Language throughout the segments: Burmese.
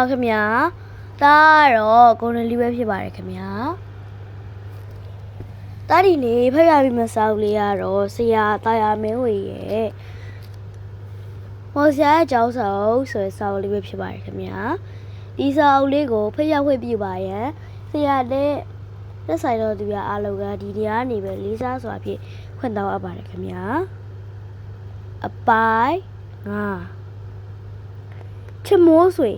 ္ဂလာပါခင်ဗျာဒါကတော့ဂုဏ်လီပဲဖြစ်ပါတယ်ခင်ဗျာတာဒီနေဖတ်ရပြီးမစားဘူးလေးကတော့ဆရာတာယာမင်းဝေရဲ့မော်ဆရာရဲ့ကျောင်းဆောင်ဆိုတဲ့စာအုပ်လေးပဲဖြစ်ပါတယ်ခင်ဗျာဒီစာအုပ်လေးကိုဖတ်ရခွင့်ပြုပါရန်ဆရာတဲ့သက်ဆိုင်တော်သူများအားလုံးကဒီတရားနေပဲလေးစားစွာဖြင့်ခွင့်တောင်းအပ်ပါတယ်ခင်ဗျာအပိုင်းငါချမိုးဆွေ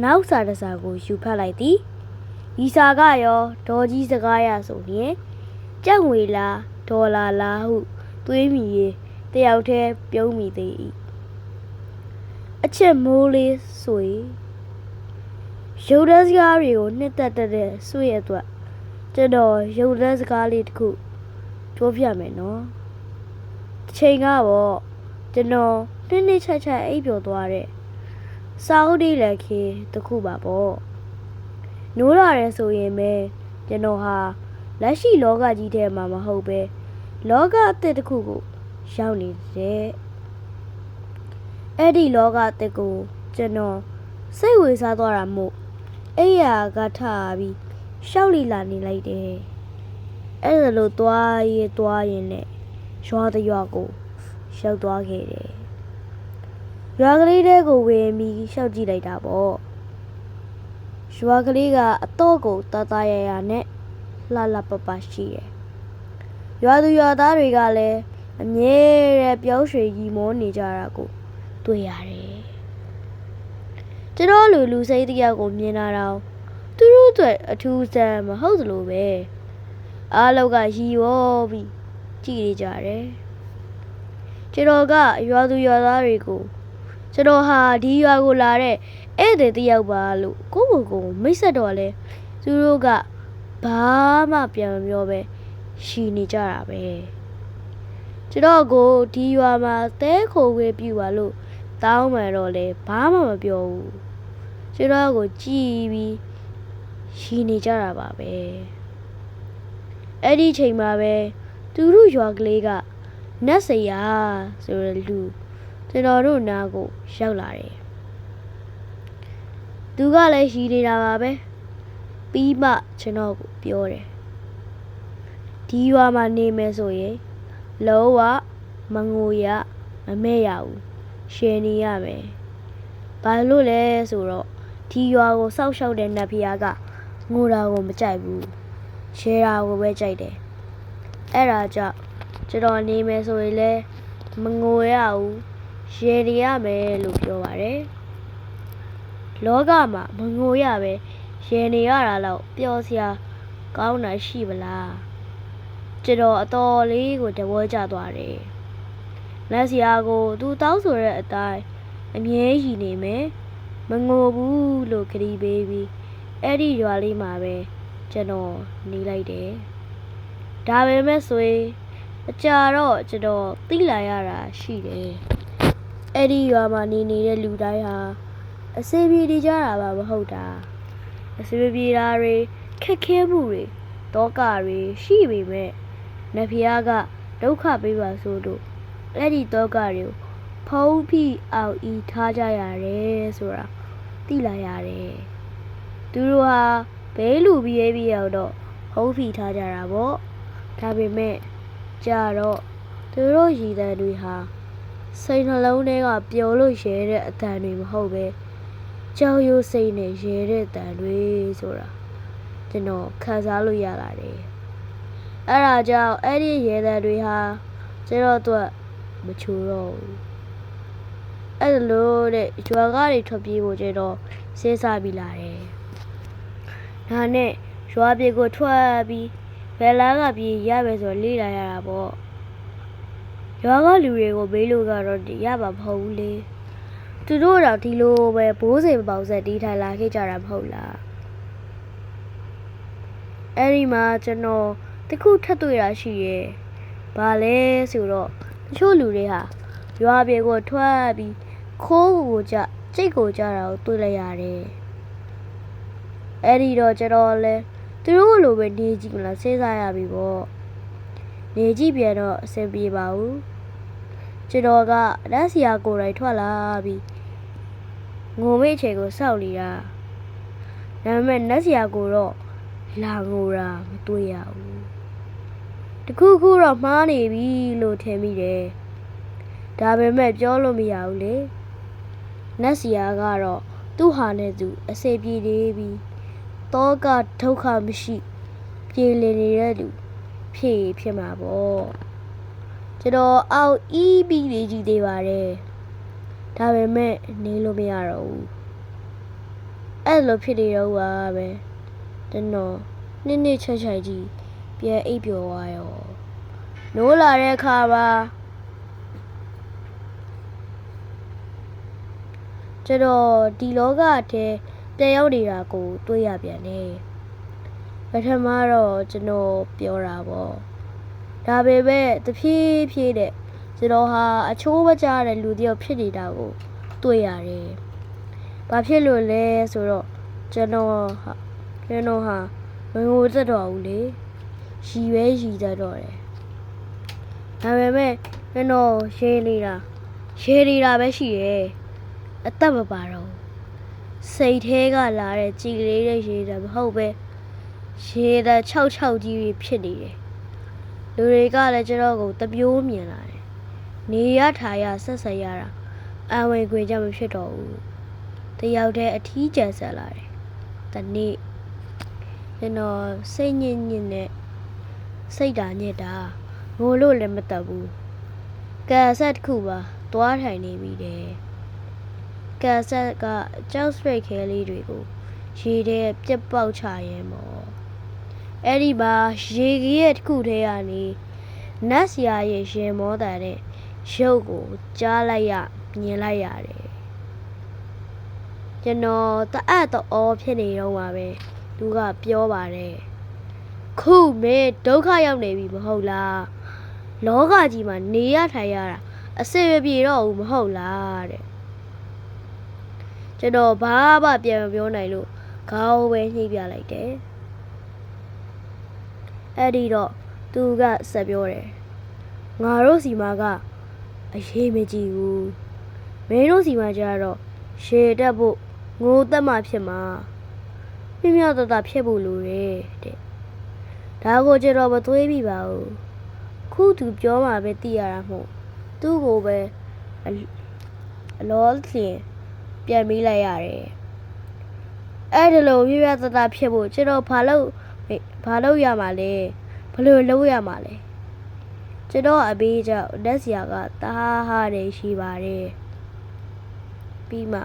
နောက်စာတစ်စာကိုယူဖတ်လိုက်သည်ဤစာကရောဒေါ်ကြီးစကားရဆိုရင်ကြက်ငွေလားဒေါ်လာလားဟုတွေးမိရေတယောက်တည်းပြုံးမိသေး၏အချက်မိုးလေးဆွေရုပ်တဲ့စကားတွေကိုနှစ်သက်တဲ့ဆွေရဲ့အတွက်ကျွန်တော်ရုပ်တဲ့စကားလေးတစ်ခုပြောပြမယ်နော်တစ်ချိန်ကပေါ့ကျွန်တော်နှစ်နှစ်ချက်ချက်အိပ်ပျော်သွားတဲ့ စာအုပ်တွေလည်းခေတခုပါပေါ့နိုးလာရဲဆိုရင်ပဲကျွန်တော်ဟာလက်ရှိလောကကြီးထဲမှာမဟုတ်ပဲလောကအသစ်တစ်ခုကိုရောက်နေတယ်အဲ့ဒီလောကအသစ်ကိုကျွန်တော်စိတ်ဝင်စားသွားတာမို့အဲ့ရကထပြီးရှောက်လီလာနေလိုက်တယ်အဲ့ဒါလို့သွားရေးသွားရင်နဲ့ရွာတရွာကိုရောက်သွားခဲ့တယ် ရွာကလေးတဲကိုဝင်ပြီးရှောက်ကြည့်လိုက်တာပေါ့ရွာကလေးကအတော့ကိုတတရရနဲ့လှလှပပရှိတယ်ရွာသူရွာသားတွေကလည်းအမြဲတမ်းပြောရွှေကြီးမောနေကြတာကိုတွေ့ရတယ်ကျွန်တော်လူလူစိတ်တယောက်ကိုမြင်လာတော့သူတို့အတွက်အထူးဆန်းမဟုတ်သလိုပဲအားလောက်ကရီရောပြီးကြည့်နေကြတယ်ကျွန်တော်ကရွာသူရွာသားတွေကို ကျွန်တော်ဟာဒီရွာကိုလာတဲ့ဧည့်သည်တစ်ယောက်ပါလို့ကိုကိုကိုမိတ်ဆက်တော့လဲသူတို့ကဘာမှပြန်မပြောပဲရှီနေကြတာပဲကျွန်တော်ကိုဒီရွာမှာတဲခိုခွေပြူပါလို့တောင်းမှန်တော့လဲဘာမှမပြောဘူးကျွန်တော်ကိုကြည်ပြီးရှီနေကြတာပါပဲအဲ့ဒီချိန်မှာပဲသူတို့ရွာကလေးကနတ်စရာဆိုတဲ့လူ ကျွန်တော်တို့နားကိုရောက်လာတယ်။သူကလည်းရှိနေတာပါပဲ။ပြီးမှကျွန်တော်ကိုပြောတယ်။ဒီရွာမှာနေမယ်ဆိုရင်လောဝမငိုရမမဲ့ရဘူး။ရှင်နေရမယ်။ဘာလို့လဲဆိုတော့ဒီရွာကိုစောက်ရှောက်တဲ့နတ်ဖျားကငိုတာကိုမကြိုက်ဘူး။ရှယ်တာကိုပဲကြိုက်တယ်။အဲ့ဒါကြောင့်ကျွန်တော်နေမယ်ဆိုရင်လည်းမငိုရဘူး။ ရေနေရမယ်လို့ပြောပါတယ်လောကမှာမငိုရပဲရေနေရတာတော့ပျော်စရာကောင်းတာရှိမလားကျွန်တော်အတော်လေးကိုတဝဲကျသွားတယ်လက်စရာကိုသူတောင်းဆိုတဲ့အတိုင်းအမြဲရည်နေမယ်မငိုဘူးလို့ခရီးပေးပြီးအဲ့ဒီရွာလေးမှာပဲကျွန်တော်နေလိုက်တယ်ဒါပေမဲ့ဆိုရင်အကြာတော့ကျွန်တော်သိလာရတာရှိတယ် အဲ့ဒီရွာမှာနေနေတဲ့လူတိုင်းဟာအစေပြေနေကြတာပါမဟုတ်တာအစေပြေတာတွေခက်ခဲမှုတွေတောကတွေရှိပေမဲ့နဖျားကဒုက္ခပေးပါဆိုလို့အဲ့ဒီတောကတွေကိုဖုံးဖိအောင်ဤထားကြရတယ်ဆိုတာသိလာရတယ်သူတို့ဟာဘဲလူပြီးရေးပြီးရောက်တော့ဖုံးဖိထားကြတာပေါ့ဒါပေမဲ့ကြာတော့သူတို့ရည်တဲ့တွေဟာ စိတ်နှလုံးထဲကပျော်လို့ရဲတဲ့အတန်တွေမဟုတ်ပဲကြောက်ရွံ့စိတ်နဲ့ရဲတဲ့အတန်တွေဆိုတာကျွန်တော်ခံစားလို့ရလာတယ်အဲ့ဒါကြောင့်အဲ့ဒီရဲတဲ့တွေဟာကျွန်တော်တို့မချိုးတော့ဘူးအဲ့လိုတဲ့ကျွာကားတွေထွက်ပြေးဖို့ကျွန်တော်စဉ်းစားပြီးလာတယ်ဒါနဲ့ရွာပြေကိုထွက်ပြီးဘယ်လားကပြေးရပဲဆိုတော့လေ့လာရတာပေါ့ ရွာကလူတွေကိုဘေးလို့ကတော့ရပါမဟုတ်ဘူးလေသူတို့တော့ဒီလိုပဲဘိုးစိမ်ပေါက်ဆက်တီးထိုင်လာခဲ့ကြတာမဟုတ်လားအဲ့ဒီမှာကျွန်တော်တခုထပ်တွေ့တာရှိရဲ့ဘာလဲဆိုတော့တချို့လူတွေဟာရွာပြေကိုထွက်ပြီးခိုးကိုကြကြိတ်ကိုကြတာကိုတွေ့လိုက်ရတယ်အဲ့ဒီတော့ကျွန်တော်လဲသူတို့လိုပဲနေကြည့်မလားစဉ်းစားရပြီပေါ့နေကြည့်ပြန်တော့အဆင်ပြေပါဘူး ကျွန်တော်ကလက်စီယာကိုယ်တိုင်ထွက်လာပြီးငိုမိတ်ချေကိုစောက်လီတာဒါပေမဲ့နတ်ဆရာကိုတော့လာငိုတာမတွေ့ရဘူးတခုခုတော့မှားနေပြီလို့ထင်မိတယ်ဒါပေမဲ့ပြောလို့မရဘူးလေနတ်ဆရာကတော့သူ့ဟာနဲ့သူအစေပြေနေပြီးတောကဒုက္ခမရှိ ပြေလည်နေတဲ့လူဖြစ်ရင်ဖြစ်မှာပေါ့ ကျွန်တော်အောက်အီးပြီးနေကြည့်သေးပါတယ်ဒါပေမဲ့နေလို့မရတော့ဘူးအဲ့လိုဖြစ်နေတော့ပါပဲကျွန်တော်နှစ်နှစ်ချက်ချက်ကြီးပြန်အိပ်ပျော်သွားရောနိုးလာတဲ့အခါပါကျွန်တော်ဒီလောကထဲပြန်ရောက်နေတာကို တွေးရပြန်တယ်ပထမတော့ကျွန်တော်ပြောတာပေါ့ ဒါပေမဲ့တဖြည်းဖြည်းနဲ့ကျွန်တော်ဟာအချိုးမကျတဲ့လူတစ်ယောက်ဖြစ်နေတာကိုတွေ့ရတယ်။ဘာဖြစ်လို့လဲဆိုတော့ကျွန်တော်ဟာကျွန်တော်ဟာမငိုတတ်တော့ဘူးလေ။ရီပဲရီတတ်တော့တယ်။ဒါပေမဲ့ကျွန်တော်ရှင်းနေတာရှင်းနေတာပဲရှိရဲ့။အသက်မပါတော့ဘူး။စိတ်ထဲကလာတဲ့ကြည်ကလေးတဲ့ရေတာမဟုတ်ပဲရေတာ66ကြီးတွေဖြစ်နေတယ်။ လူတွေကလည်းကျွန်တော်ကိုတပြိုးမြင်လာတယ်။နေရထားရဆက်ဆက်ရတာအဝင်ခွေကြမဖြစ်တော့ဘူး။တယောက်တည်းအထီးကျန်ဆက်လာတယ်။တနေ့ကျွန်တော်စိတ်ညစ်ညစ်နဲ့စိတ်ဓာညစ်တာငိုလို့လည်းမတတ်ဘူး။ကက်ဆက်တစ်ခုပါသွားထိုင်နေပြီတဲ့။ကက်ဆက်ကကြောက်စရိတ်ခဲလေးတွေကိုရေထဲပြက်ပေါက်ချရင်ပေါ့။ အဲ့ဒီမှာရေကြီးရဲ့တစ်ခုထဲကနေနတ်ဆရာရဲ့ရင်မောတာတဲ့ရုပ်ကိုကြားလိုက်ရမြင်လိုက်ရတယ်ကျွန်တော်တအပ်တော့ဖြစ်နေတော့ပါပဲသူကပြောပါတယ်ခုမေဒုက္ခရောက်နေပြီမဟုတ်လားလောကကြီးမှာနေရထိုင်ရတာအစစ်မပြေတော့ဘူးမဟုတ်လားတဲ့ကျွန်တော်ဘာမှပြန်မပြောနိုင်လို့ခေါင်းပဲညှိပြလိုက်တယ် အဲ့ဒီတော့သူကဆက်ပြောတယ်ငါတို့စီမာကအရေးမကြီးဘူးမင်းတို့စီမာကျတော့ရှေတက်ဖို့ငိုတက်မှဖြစ်မှာပြင်းပြတတဖြစ်ဖို့လိုတယ်တဲ့ဒါကိုကျတော့မသွေးမိပါဘူးခုသူပြောမှပဲသိရတာမဟုတ်သူ့ကိုပဲအအလောလင်ပြန်ပြီးလိုက်ရတယ်အဲ့ဒါလိုပြပြတတဖြစ်ဖို့ကျတော့ဘာလို့ ဘာလို့ရမှာလဲဘယ်လိုလုပ်ရမှာလဲကျွန်တော်အဘေးကြောင့်လက်စရာကတာဟာတယ်ရှိပါတယ်ပြီးမှ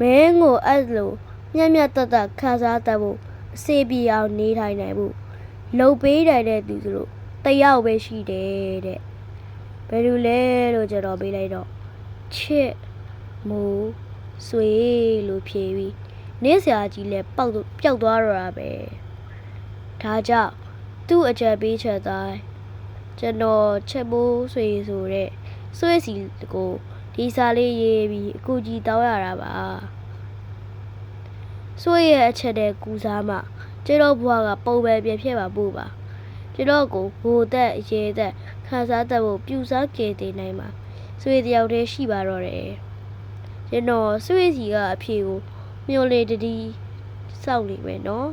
မင်းကိုအဲ့လိုညံ့ညက်တက်တက်ခန်းစားတတ်ဖို့အစေပြေအောင်နေထိုင်နိုင်ဖို့လှုပ်ပေးတယ်တဲ့သူတို့တယောက်ပဲရှိတယ်တဲ့ဘယ်လိုလဲလို့ကျွန်တော်ပေးလိုက်တော့ချစ်မူဆွေလို့ဖြေပြီးနေဆရာကြီးလည်းပေါက်ပျောက်သွားတော့တာပဲ ဒါကြောင့်သူ့အကြံပေးချက်တိုင်းကျွန်တော်ချက်မိုးဆွေဆိုတဲ့ဆွေစီကိုဒီစာလေးရေးပြီးအကူကြီးတောင်းရတာပါဆွေရဲ့အချက်တဲ့ကူစားမှကျွန်တော်ဘွားကပုံပဲပြဖြစ်ပါပို့ပါကျွန်တော်ကိုဘိုသက်ရေသက်ခါစားသက်ဖို့ပြူစားကြည်တင်နိုင်မှာဆွေတယောက်တည်းရှိပါတော့တယ်ကျွန်တော်ဆွေစီကအဖေကိုမျောလေတတိစောင့်နေမယ်နော်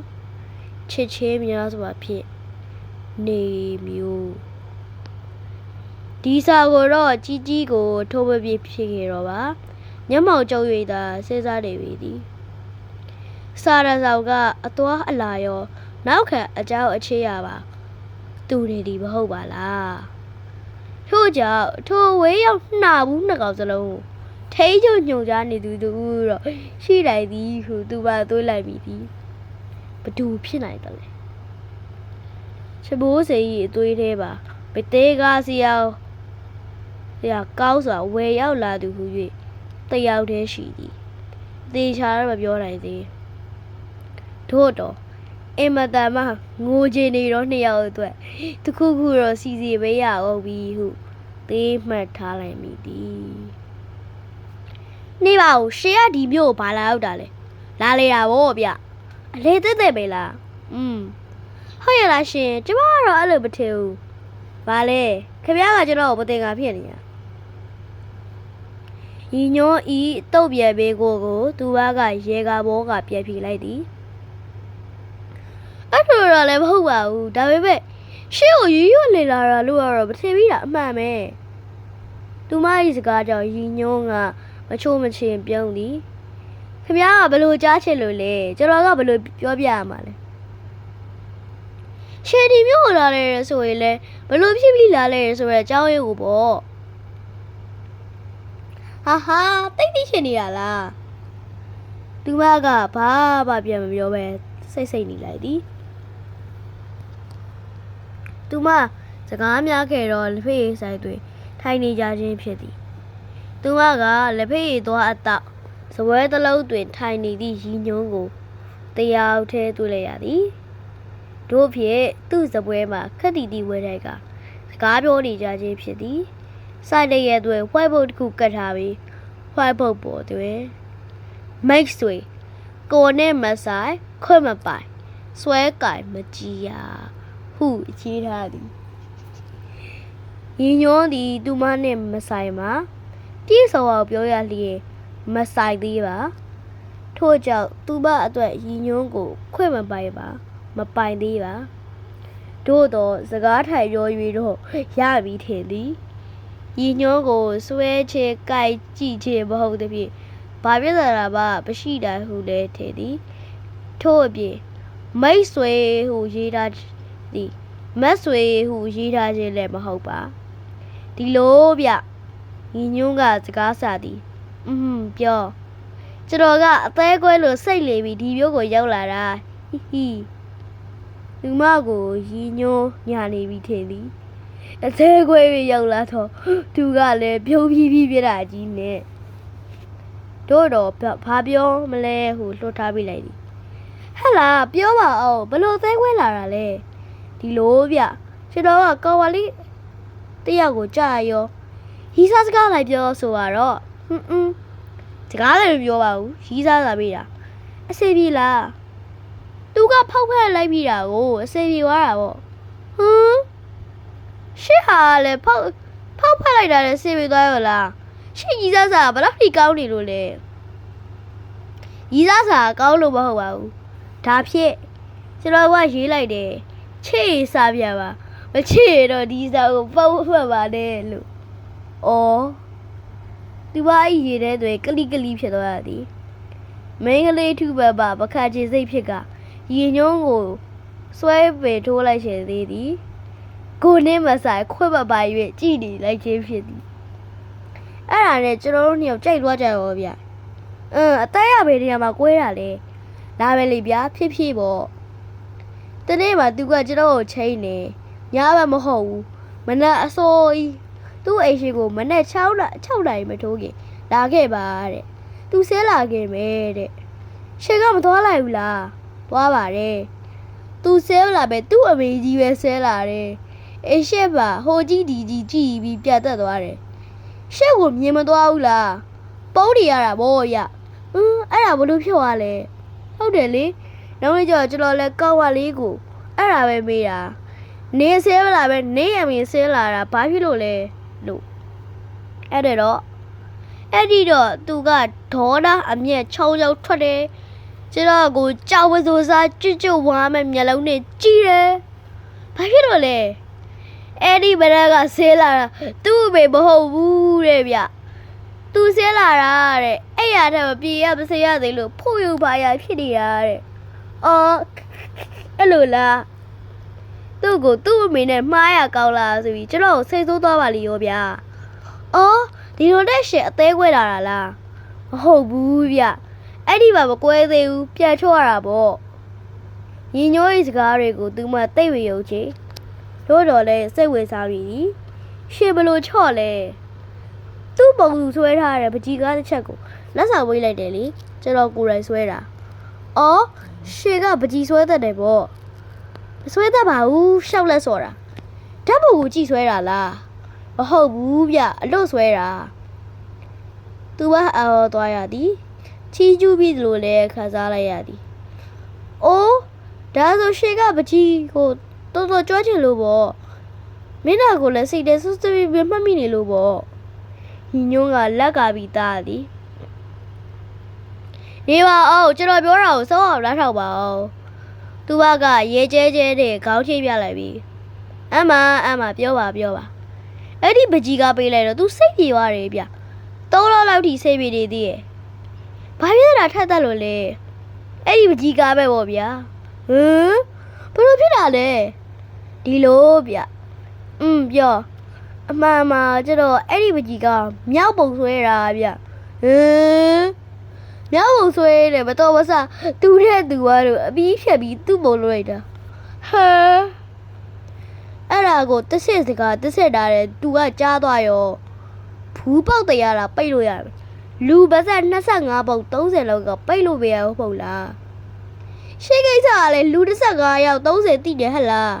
ချစ်ချင်းများစွာဖြင့်နေမျိုးဒီစာကိုတော့ကြီးကြီးကိုထိုးမပြဖြစ်ခဲ့တော့ပါညမောင်ကျုပ်၍သာစဉ်းစားနေပြီသည်စာရဆောင်ကအသွားအလာရောနောက်ခံအကြောင်းအခြေရပါသူနေသည်မဟုတ်ပါလားထို့ကြောင့်ထိုဝေးရောက်နှာဘူးနှစ်ကောင်စလုံးထိချုံညုံကြနေသူတူတော့ရှိလိုက်သည်ဟုသူပါသွေးလိုက်ပြီသည် ဘသူဖြစ်နိုင်တယ်လဲချဘိုးစေကြီးအသွေးသေးပါဘသေးကားစီအောင်တရားကောင်းစွာဝယ်ရောက်လာသူဟု၍တယောက်တည်းရှိသည်သေချာတော့မပြောနိုင်သေးထို့တော့အင်မတန်မှငိုချင်နေတော့နှစ်ယောက်အတွက်တခုခုတော့စီစီပဲရအောင်ပြီဟုသေးမှတ်ထားလိုက်မိသည်နေပါဦးရှေ့ကဒီမျိုးကိုဘာလာရောက်တာလဲလာလေတာဗောဗျ အလေတက်တက်ပဲလားอืมဟုတ်ရလားရှင်ကျမကတော့အဲ့လိုမထင်ဘူးဘာလဲခင်ဗျားကကျွန်တော်ကိုပတင်ကဖြစ်နေတာညီညွန်းဤတုတ်ပြဲပေးကိုကိုသူဘကရေကာဘောကပြဲဖြေလိုက်သည်အဲ့လိုတော့လည်းမဟုတ်ပါဘူးဒါပေမဲ့ရှေ့ကိုရွရွလေလာတာလို့ကတော့မထင်မိတာအမှန်ပဲသူမ၏စကားကြောင့်ညီညွန်းကမချိုးမချင်ပြုံးသည် ခင်ဗျားကဘလို့ကြားချင်လို့လဲကျွန်တော်ကဘလို့ပြောပြရမှာလဲရှယ်ဒီမျိုးကိုလာလဲဆိုရင်လဲဘလို့ဖြစ်ပြီးလာလဲဆိုတော့အကြောင်းရင်းကိုပေါ့ဟာဟာတိတ်တိတ်ရှင်နေရလားသူမကဘာမှပြန်မပြောပဲစိတ်စိတ်နေလိုက်သည်သူမစကားများခဲ့တော့လက်ဖေးရည်ဆိုင်တွင်ထိုင်နေကြခြင်းဖြစ်သည်သူမကလက်ဖေးရည်သွားအတော့ စပွဲတစ်လုံးတွင် ထိုင်နေသည့်ရီညွန်းကိုတရားဦးထဲတွေ့လိုက်ရသည်တို့ဖြင့်သူ့စပွဲမှာခက်တီတီဝဲတိုက်ကစကားပြောနေကြခြင်းဖြစ်သည်စိုက်တဲ့ရဲတွင် white board တစ်ခုကတ်ထားပြီး white board ပေါ်တွင် make ဆွေကိုနဲ့မဆိုင်ခွတ်မပိုင်ဆွဲကင်မကြည်ရဟုရေးထားသည်ညီညွန်းသည် သူမနှင့်မဆိုင်မှာပြည့်စုံအောင်ပြောရလျင် မဆိုင်သေးပါထို့ကြောင့်သူမအတွက်ညီညွန်းကို ခွင့်မပိုင်ပါ မပိုင်သေးပါတို့တော့စကားထိုင်ပြော၍တော့ရပြီထင်သည်ရည်ညွှန်းကိုဆွဲချေကြိုက်ကြည့်ချေမဟုတ်သဖြင့်ဘာပြဿနာမှမရှိတာဟုလည်းထင်သည်ထို့အပြင်မိတ်ဆွေဟုရေးထားသည်မတ်ဆွေဟုရေးထားခြင်းလည်းမဟုတ်ပါဒီလိုဗျရည်ညွှန်းကစကားစာသည် อืมပြောကျွန်တော်ကအသေးကွဲလို့စိတ်လေပြီးဒီမျိုးကိုရောက်လာတာဟီဟီလူမကိုရည်ညွှန်းညာနေပြီထင်သည်အသေးခွဲပြီးရောက်လာတော့သူကလည်းပြုံးပြီးပြီးပြတာကြီးနဲ့တို့တော့ဘာပြောမလဲဟိုလွှတ်ထားပေးလိုက်သည်ဟဲ့လားပြောပါအောင်ဘလို့သေးခွဲလာတာလဲဒီလိုဗျကျွန်တော်ကကော်ဝါလေးတယောက်ကိုကြာရောရီးစားစကားလိုက်ပြောဆိုတော့ ဟွန်းဟွန်းစကားလည်းမပြောပါဘူးရီးစားလာပေးတာအစေပြေလားသူကဖောက်ဖက်လိုက်ပြီးတာကိုအစေပြေသွားတာပေါ့ဟွန်းရှစ်ဟာလည်းဖောက်ဖောက်ဖက်လိုက်တာလည်းဆေးပေးသွားရောလားရှစ်ကြီးစားစားဘယ်လောက်ထိကောင်းနေလို့လဲကြီးစားစားကောင်းလို့မဟုတ်ပါဘူးဒါဖြစ်ကျွန်တော်ကရေးလိုက်တယ်ချေစားပြပါမချေတော့ဒီစားကိုပေါက်ဖက်ပါနဲ့လို့ဩ သူပါအရေးတဲ့တွေကလိကလိဖြစ်သွားရသည်မင်းကလေးထုဘဘပခါချေစိတ်ဖြစ်ကရေညုံးကိုဆွဲပေထိုးလိုက်ရှင်သေးသည်ကိုနဲ့မဆိုင်ခွဲ့မပိုင်၍ကြည်နေလိုက်ခြင်းဖြစ်သည်အဲ့ဒါနဲ့ကျွန်တော်တို့နှစ်ယောက်ကြိုက်သွားကြရောဗျအင်းအသက်ရပေနေရာမှာကွဲတာလေလာပဲလေဗျာဖြစ်ဖြစ်ပေါ့တနေ့မှသူကကျွန်တော်ကိုချိန်နေညဘက်မဟုတ်ဘူးမနက်အစိုးကြီး သူ့အိမ်ရှိကိုမနက်6နာ6နာရီမထိုးခင်လာခဲ့ပါတဲ့သူဆဲလာခဲ့မယ်တဲ့ရှေကမသွားလိုက်ဘူးလားသွားပါတယ်သူဆဲလာပဲသူ့အမေကြီးပဲဆဲလာတယ်အေးရှက်ပါဟိုကြီးဒီကြီးကြည်ပြီးပြတ်သက်သွားတယ်ရှက်ကိုမြင်မသွားဘူးလားပုံးနေရတာဗောရအင်းအဲ့ဒါဘလို့ဖြစ်သွားလဲဟုတ်တယ်လေနောက်နေ့ကျတော့ကျွန်တော်လဲကောက်ဝလေးကိုအဲ့ဒါပဲမေးတာနေဆဲလာပဲနေရမင်းဆဲလာတာဘာဖြစ်လို့လဲ လို့အဲ့ဒါတော့အဲ့ဒီတော့သူကဒေါနာအမျက်ချုံချုံထွက်တယ်ကျွန်တော်ကိုကြောက်ဝစိုးစားကြွကြွဝါမဲ့မျက်လုံးနဲ့ကြည့်တယ်ဘာဖြစ်လို့လဲအဲ့ဒီဘရက်ကဆဲလာတာသူ့အမေမဟုတ်ဘူးတဲ့ဗျသူဆဲလာတာတဲ့အဲ့ရတဲ့မပြေရမစေရသေးလို့ဖို့ယူပါရဖြစ်နေတာတဲ့အော်အဲ့လိုလား သူ့ကိုသူ့အမေနဲ့မှားရကောင်းလားဆိုပြီးကျွန်တော်ကိုစိတ်ဆိုးသွားပါလိရောဗျအော်ဒီလိုတဲ့ရှက်အသေးခွဲလာတာလားမဟုတ်ဘူးဗျအဲ့ဒီမှာမကွဲသေးဘူးပြန်ချော့ရတာပေါ့ညီညွတ်ရေးစကားတွေကိုသူမှသိပ်ဝေယုံချေတို့တော့လဲစိတ်ဝင်စားပြီရှင်ဘလို့ချော့လဲသူ့ပုံသူဆွဲထားတဲ့ပကြီကားတစ်ချက်ကိုလက်ဆောင်ဝေးလိုက်တယ်လေကျွန်တော်ကိုယ်တိုင်ဆွဲတာအော်ရှင်ကပကြီဆွဲတတ်တယ်ပေါ့ မဆွဲတတ်ပါဘူးရှောက်လက်စော်တာဓာတ်ပုံကိုကြည့်ဆွဲတာလားမဟုတ်ဘူးဗျအလွတ်ဆွဲတာသူကအော်သွားရသည်ချီးကျူးပြီးသလိုလဲခံစားလိုက်ရသည်အိုးဒါဆိုရှင်ကပကြီကိုတော်တော်ကြွားချင်လို့ပေါ့မင်းနာကိုလည်းစိတ်ထဲဆွဆွပြီးမှတ်မိနေလို့ပေါ့ရညီညွန်းကလက်ကပြီးသားသည်နေပါအောင်ကျွန်တော်ပြောတာကိုစောအောင်လားထောက်ပါအောင် သူဘကရေကျဲကျဲတဲ့ခေါင်းချိပြလိုက်ပြီအမအမပြောပါပြောပါအဲ့ဒီပကြီးကပေးလိုက်တော့ तू စိတ်ပြေသွားတယ်ဗျသုံးလောက်လောက်ထိစိတ်ပြေနေသေးရဲ့ဘာဖြစ်တာထက်တက်လို့လဲအဲ့ဒီပကြီးကပဲပေါ့ဗျာဟမ်ဘယ်လိုဖြစ်တာလဲဒီလိုဗျอืมပြောအမှန်မှာကျတော့အဲ့ဒီပကြီးကမြောက်ပုံဆွဲတာဗျဟမ် မြောက်ပုံဆွဲတယ်မတော်မဆသူတဲ့သူကတော့အပြီးဖြတ်ပြီးသူ့ပုံလို့လိုက်တာဟမ်အဲ့ဒါကိုတစ်ဆက်စကားတစ်ဆက်တာတဲ့သူကကြားသွားရောဘူးပေါက်တရားတာပိတ်လို့ရတယ်လူပါဆက်25ပေါက်30လောက်ကပိတ်လို့ပဲရဟုတ်ပုံလားရှေ့ကိစ္စကလည်းလူ15ယောက်30တိတယ်ဟဲ့လား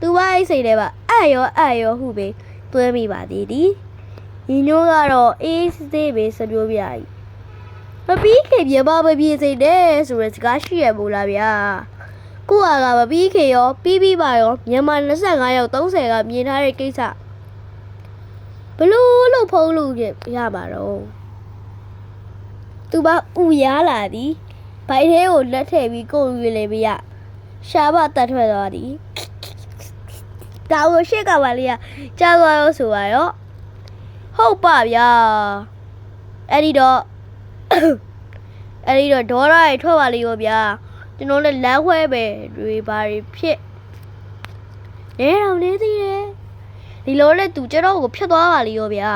သူမအိတ်စိတ်ထဲပါအဲ့ရောအဲ့ရောဟုပဲတွဲမိပါသေးသည်ညီညိုးကတော့အေးစစ်စစ်ပဲစပြောပြ၏မ ပြီးခင်ပြမမပြေစိတ်နဲ့ဆိုရယ်စကားရှိရမို့လားဗျာကိုကကမပြီးခင်ရောပြီးပြီးပါရောမြန်မာ25ယောက်30ကမြင်ထားတဲ့ကိစ္စဘလို့လို့ဖုံးလို့ရပါတော့သူမဥရားလာသည်ဘိုက်ထဲကိုလက်ထည့်ပြီးကိုယ်ရွေလေမရရှားမတတ်ထွက်သွားသည်ဒါကိုရှေ့ကပါလေးကကြားသွားရောဆိုပါရောဟုတ်ပါဗျာအဲ့ဒီတော့ အဲ့ဒီတော့ဒေါ်ရရထွက်ပါလိမ့်ရောဗျာကျွန်တော်လည်းလမ်းခွဲပဲတွေပါတွေဖြစ်နေတော့နေသေးတယ်ဒီလိုနဲ့သူကျွန်တော်ကိုဖြတ်သွားပါလိမ့်ရောဗျာ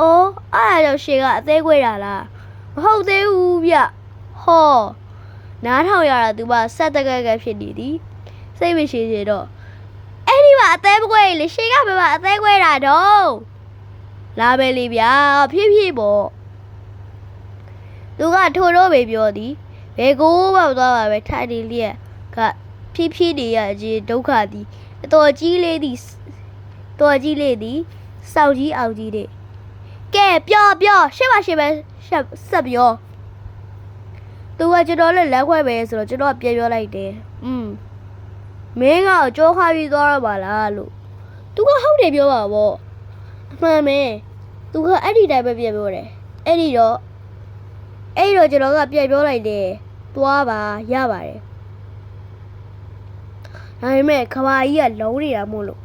အော်အဲ့ဒါကြောင့်ရှေ့ကအသေးခွဲတာလားမဟုတ်သေးဘူးဗျဟောနားထောင်ရတာသူကဆက်တက်ကက်ကက်ဖြစ်နေသည်စိတ်မရှိသေးတော့အဲ့ဒီမှာအသေးကွဲလေရှေ့ကဘယ်မှာအသေးကွဲတာတော့လာပဲလေဗျာဖြည်းဖြည်းပေါ့ သူကထိုးတော့ပဲပြောသည်ဘယ်ကိုမှမသွားပါပဲထိုင်နေလျက်ကဖြည်းဖြည်းနေရခြင်းဒုက္ခသည်အတော်ကြီးလေးသည်တော်ကြီးလေးသည်စောက်ကြီးအောင်ကြီးတဲ့ကဲပြောပြောရှေ့ပါရှေ့ပဲရှက်ဆက်ပြော သူကကျွန်တော်လည်းလက်ခွဲပဲဆိုတော့ကျွန်တော်ကပြန်ပြောလိုက်တယ်။อืมမင်းကကြောခါပြီးသွားတော့ပါလားလို့။ तू ကဟုတ်တယ်ပြောပါဗော။အမှန်ပဲ။ तू ကအဲ့ဒီတိုင်းပဲပြန်ပြောတယ်။အဲ့ဒီတော့ အဲ့ဒီတော့ကျွန်တော်ကပြန်ပြောလိုက်တယ်။သွားပါရပါတယ်။ဒါပေမဲ့ခဘာကြီးကလုံးနေတာမို့လို့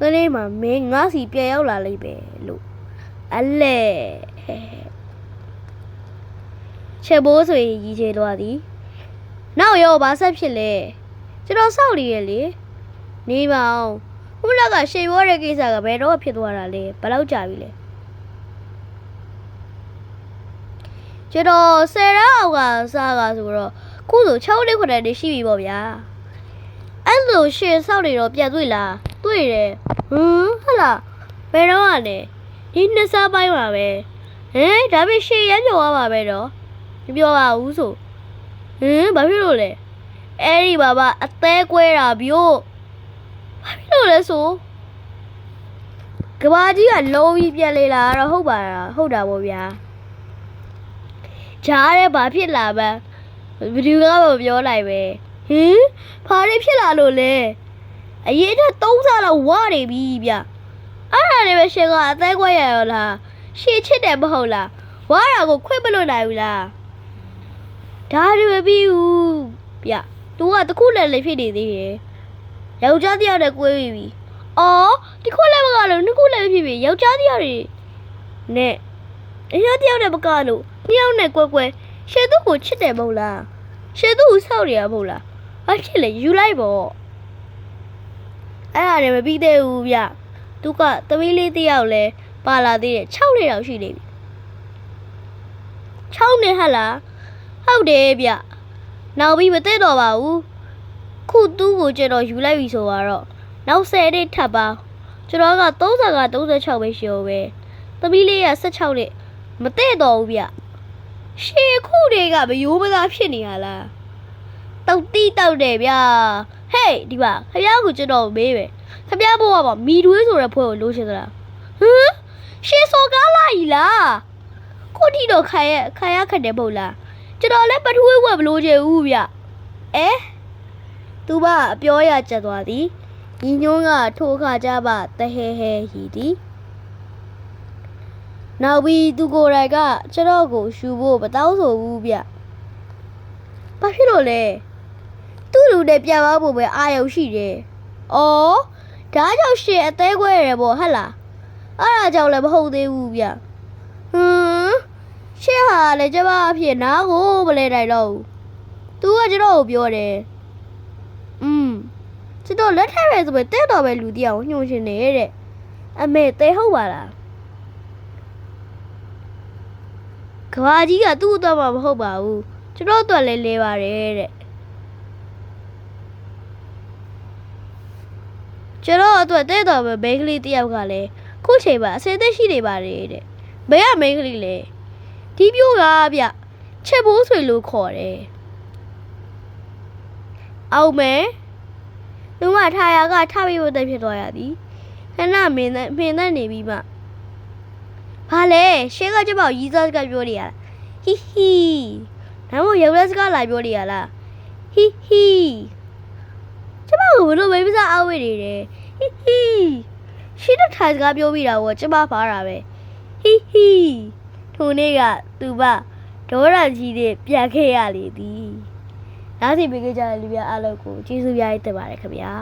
သနေ့မှမင်းငါစီပြန်ရောက်လာလိမ့်ပဲလို့အလဲချက်ဘိုးဆိုရင်ရီချေသွားသည်နောက်ရောဘာဆက်ဖြစ်လဲကျွန်တော်စောက်နေရလေနေပါအောင်ခုနကရှေဘောတဲ့ကိစ္စကဘယ်တော့ဖြစ်သွားတာလဲဘယ်လောက်ကြာပြီလဲ ကျွန်တော်ဆယ်ရအောက်ကစားကဆိုတော့ခုဆို6နှစ်ခုနှစ်နေရှိပြီပေါ့ဗျာအဲ့လိုရှေစောက်နေတော့ပြန်တွေ့လားတွေ့တယ်ဟမ်ဟလာဘယ်တော့ကလဲဒီနှစ်စားပိုင်းပါပဲဟမ်ဒါပေမဲ့ရှေရမ်းကြော်သွားပါပဲတော့မပြောပါဘူးဆိုဟင်ဘာဖြစ်လို့လဲအဲ့ဒီဘာဘာအသေးကွဲတာဗျို့ဘာဖြစ်လို့လဲဆိုကဘာကြီးကလုံးပြီးပြက်လေလာတော့ဟုတ်ပါလားဟုတ်တာပေါ့ဗျာ ဂျားတဲ့ဘာဖြစ်လာပန်းဘယ်သူကမပြောလိုက်ပဲဟင်ဘာတွေဖြစ်လာလို့လဲအရေးတက်၃ဆလောက်ဝနေပြီဗျအဲ့ဒါတွေပဲရှင်ကအသေးကွဲရရောလားရှေ့ချစ်တယ်မဟုတ်လားဝါတာကိုခွင့်မလို့နိုင်ဘူးလားဒါတွေမပြီးဘူးဗျသူကတခုလည်းလည်းဖြစ်နေသေးတယ်ယောက်ျားတစ်ယောက်နဲ့꿰ပြီးပြီအော်ဒီခုလည်းမကလို့နှစ်ခုလည်းဖြစ်ပြီယောက်ျားတစ်ယောက်တွေနဲ့ အရာတစ်ယောက်နဲ့မကလို့နှစ်ယောက်နဲ့꿰꿰ရှေ့သူ့ကိုချစ်တယ်မဟုတ်လားရှေ့သူ့ကိုဆောက်ရရမဟုတ်လားဘာဖြစ်လဲယူလိုက်ပေါ့အဲ့ဒါလည်းမပြီးသေးဘူးဗျသူကသမီးလေးတစ်ယောက်လည်းပါလာသေးတယ်6နှစ်တောင်ရှိနေပြီ6နှစ်ဟတ်လားဟုတ်တယ်ဗျနောက်ပြီးမသိတော့ပါဘူးခုသူ့ကိုကျွန်တော်ယူလိုက်ပြီဆိုတော့နောက်10နှစ်ထပ်ပါကျွန်တော်က30က36ပဲရှိရောပဲသမီးလေးက16နှစ် မသိတော့ဘူးဗျရှေခုတွေကမယိုးမသားဖြစ်နေရလားတောက်တီးတောက်တယ်ဗျဟေးဒီပါခမ ्या ကိုကျွန်တော်မေးပဲခမ ्या ဘိုးကပါမီတွေးဆိုတဲ့ဖွဲ့ကိုလိုချင်သလားဟမ်ရှေစောကားလာကြီးလားကိုတီတော့ခိုင်ရခိုင်ရခတ်တယ်မဟုတ်လားကျွန်တော်လည်းပထဝီဝက်မလို့ချင်ဘူးဗျအဲသူမအပြောရကြက်သွားသည်ညီညွန်းကထိုးခါကြပါတဟဲဟဲဟီသည် နောက်ပြီးသူကိုယ်တိုင်ကကျွန်တော်ကိုရှူဖို့မတောင်းဆိုဘူးဗျဘာဖြစ်လို့လဲသူ့လူနဲ့ပြန်သွားဖို့ပဲအာရုံရှိတယ်အော်ဒါကြောင့်ရှင်အသေးခွဲရပေါ့ဟဟလားအဲ့ဒါကြောင့်လည်းမဟုတ်သေးဘူးဗျဟမ်ရှင့်ဟာလည်းကျမအဖြစ်နားကိုမလဲနိုင်တော့ဘူးသူကကျွန်တော်ကိုပြောတယ်อืมကျွန်တော်လက်ထက်ပဲဆိုပဲတဲ့တော်ပဲလူတယောက်ကိုညှို့ရှင်နေတဲ့အမေတဲဟုတ်ပါလား က ဘာကြီးကသူ့အတွက်မှမဟုတ်ပါဘူးကျွန်တော်အတွက်လည်းလဲပါတယ်တဲ့ကျွန်တော်အတွက်တဲ့တော်ပဲမိန်းကလေးတစ်ယောက်ကလည်းခုချိန်မှာအစင်သက်ရှိနေပါတယ်တဲ့ဘယ်ကမိန်းကလေးလဲဒီပြိုးကဗျချက်ဘိုးဆွေလို့ခေါ်တယ်အောင်မယ်လူမထားရကထားပြီးဖို့တက်ဖြစ်သွားရသည်ခဏမင်းနဲ့မင်းနဲ့နေပြီးမှ ဘာလဲရှင်းကကျမကိုရီးစားစကားပြောနေရလားဟီဟီဒါမှမဟုတ်ရုပ်လက်စကားလာပြောနေရလားဟီဟီကျမကိုဘလို့ပဲမစားအဝေးနေတယ်ဟီဟီရှင်းတဲ့ထိုင်စကားပြောပြီးတာကိုကျမဖားတာပဲဟီဟီထိုနေ့ကသူမဒေါရကြီးနဲ့ပြန်ခဲ့ရလေသည်နားစီပေးကြတဲ့လူပြအားလုံးကိုကျေးဇူးများတင်ပါတယ်ခင်ဗျာ